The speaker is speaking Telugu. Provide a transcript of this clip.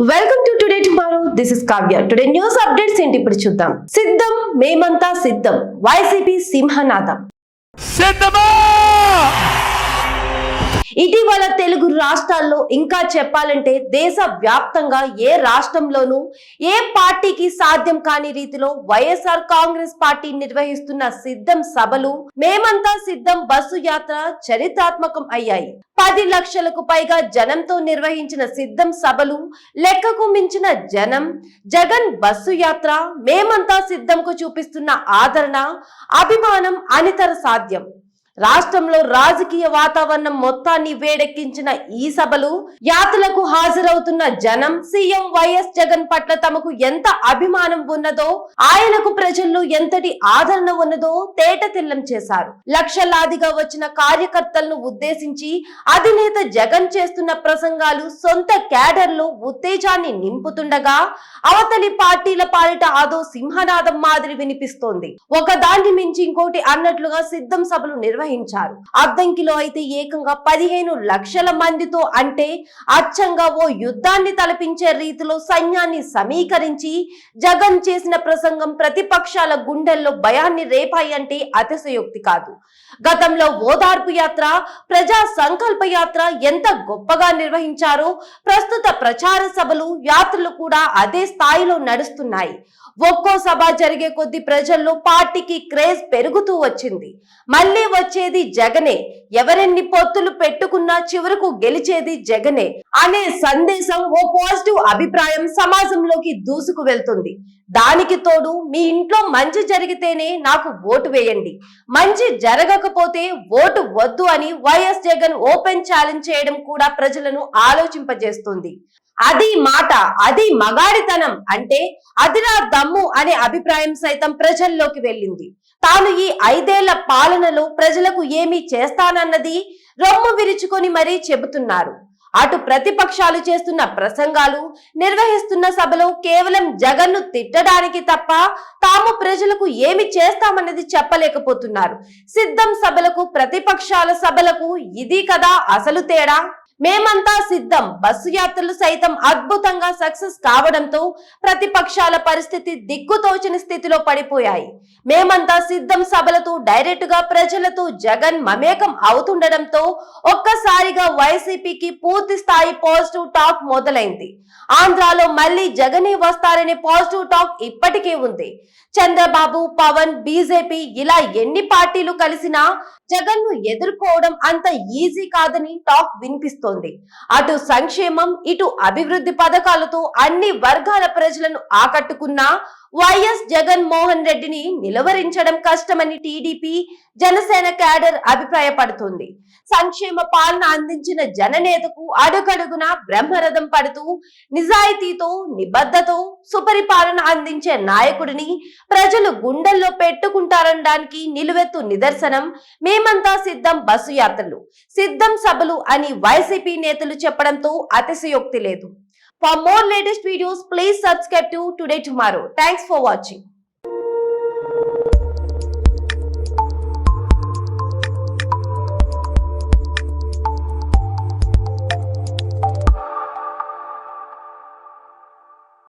Welcome to today tomorrow this is Kavya today news updates ఏంటి ఇప్పుడు చూద్దాం. సిద్ధం మేమంతా సిద్ధం. వైసీపీ సింహనాథం సిద్ధమా? ఇటీవల తెలుగు రాష్ట్రాల్లో ఇంకా చెప్పాలంటే దేశ వ్యాప్తంగా ఏ రాష్ట్రంలోనూ ఏ పార్టీకి సాధ్యం కాని రీతిలో వైఎస్ఆర్ కాంగ్రెస్ పార్టీ నిర్వహిస్తున్న సిద్ధం సభలు మేమంతా సిద్ధం బస్సు యాత్ర చరిత్రాత్మకం అయ్యాయి. పది లక్షలకు పైగా జనంతో నిర్వహించిన సిద్ధం సభలు లెక్కకు మించిన జనం జగన్ బస్సు యాత్ర మేమంతా సిద్ధంకు చూపిస్తున్న ఆదరణ అభిమానం అనితర సాధ్యం. రాష్ట్రంలో రాజకీయ వాతావరణం మొత్తాన్ని వేడెక్కించిన ఈ సభలు యాత్రలకు హాజరవుతున్న జనం సీఎం వైఎస్ జగన్ పట్ల తమకు ఎంత అభిమానం ఉన్నదో ఆయనకు ప్రజల్లో ఎంతటి ఆదరణ ఉన్నదో తేట తెల్లం చేశారు. లక్షలాదిగా వచ్చిన కార్యకర్తలను ఉద్దేశించి అధినేత జగన్ చేస్తున్న ప్రసంగాలు సొంత క్యాడర్లో ఉత్తేజాన్ని నింపుతుండగా అవతలి పార్టీల పాలిట అదో సింహనాదం మాదిరి వినిపిస్తోంది. ఒకదాన్ని మించి ఇంకోటి అన్నట్లుగా సిద్ధం సభలు నిర్వహించారు. అద్దంకిలో అయితే ఏకంగా పదిహేను లక్షల మందితో అంటే అచ్చంగా ఓ యుద్ధాన్ని తలపించే రీతిలో సైన్యాన్ని సమీకరించి జగన్ చేసిన ప్రసంగం ప్రతిపక్షాల గుండెల్లో భయాన్ని రేపాయి అంటే అతిశయోక్తి కాదు. గతంలో ఓదార్పు యాత్ర ప్రజా సంకల్ప యాత్ర ఎంత గొప్పగా నిర్వహించారో ప్రస్తుత ప్రచార సభలు యాత్రలు కూడా అదే స్థాయిలో నడుస్తున్నాయి. ఒక్కో సభ జరిగే కొద్ది ప్రజల్లో పార్టీకి క్రేజ్ పెరుగుతూ వచ్చింది. మళ్ళీ వచ్చేది జగనే. ఎవరెన్ని పొత్తులు పెట్టుకున్నా చివరకు గెలిచేది జగనే. అనే సందేశం ఓ పాజిటివ్ అభిప్రాయం సమాజంలోకి దూసుకు వెళ్తుంది. దానికి తోడు మీ ఇంట్లో మంచి జరిగితేనే నాకు ఓటు వేయండి. మంచి జరగకపోతే ఓటు వద్దు అని వైఎస్ జగన్ ఓపెన్ ఛాలెంజ్ చేయడం కూడా ప్రజలను ఆలోచింపజేస్తుంది. అది మాట అది మగాడితనం అంటే అదిరా దమ్ము అనే అభిప్రాయం సైతం ప్రజల్లోకి వెళ్ళింది. తాను ఈ ఐదేళ్ళ పాలనలో ప్రజలకు ఏమి చేస్తానన్నది రొమ్ము విరుచుకొని మరీ చెబుతున్నారు. అటు ప్రతిపక్షాలు చేస్తున్న ప్రసంగాలు నిర్వహిస్తున్న సభలో కేవలం జగన్ను తిట్టడానికి తప్ప తాము ప్రజలకు ఏమి చేస్తామన్నది చెప్పలేకపోతున్నారు. సిద్ధం సభలకు ప్రతిపక్షాల సభలకు ఇది కదా అసలు తేడా? మేమంతా సిద్ధం. బస్సు యాత్రలు సైతం అద్భుతంగా సక్సెస్ కావడంతో ప్రతిపక్షాల పరిస్థితి దిక్కుతోచని స్థితిలో పడిపోయాయి. మేమంతా సిద్ధం సభలతో డైరెక్ట్గా ప్రజలతో జగన్ మమేకం అవుతుండడంతో ఒక్కసారిగా వైసీపీకి పూర్తి స్థాయి పాజిటివ్ టాక్ మొదలైంది. ఆంధ్రాలో మళ్ళీ జగనే వస్తారనే పాజిటివ్ టాక్ ఇప్పటికే ఉంది. చంద్రబాబు పవన్ బీజేపీ ఇలా ఎన్ని పార్టీలు కలిసినా జగన్ను ఎదుర్కోవడం అంత ఈజీ కాదని టాక్ వినిపిస్తుంది. అటు సంక్షేమం ఇటు అభివృద్ధి పథకాలతో అన్ని వర్గాల ప్రజలను ఆకట్టుకున్న వైఎస్ జగన్ మోహన్ రెడ్డిని నిలవరించడం కష్టమని టీడీపీ జనసేన క్యాడర్ అభిప్రాయపడుతుంది. సంక్షేమ పాలన అందించిన జననేతకు అడుగడుగున బ్రహ్మరథం పడుతూ నిజాయితీతో నిబద్ధతో సుపరిపాలన అందించే నాయకుడిని ప్రజలు గుండెల్లో పెట్టుకుంటారనడానికి నిలువెత్తు నిదర్శనం మేమంతా సిద్ధం బస్సు యాత్రలు సిద్ధం సభలు అని వైసీపీ నేతలు చెప్పడంతో అతిశయోక్తి లేదు. For more latest videos, please subscribe to Today Tomorrow. Thanks for watching.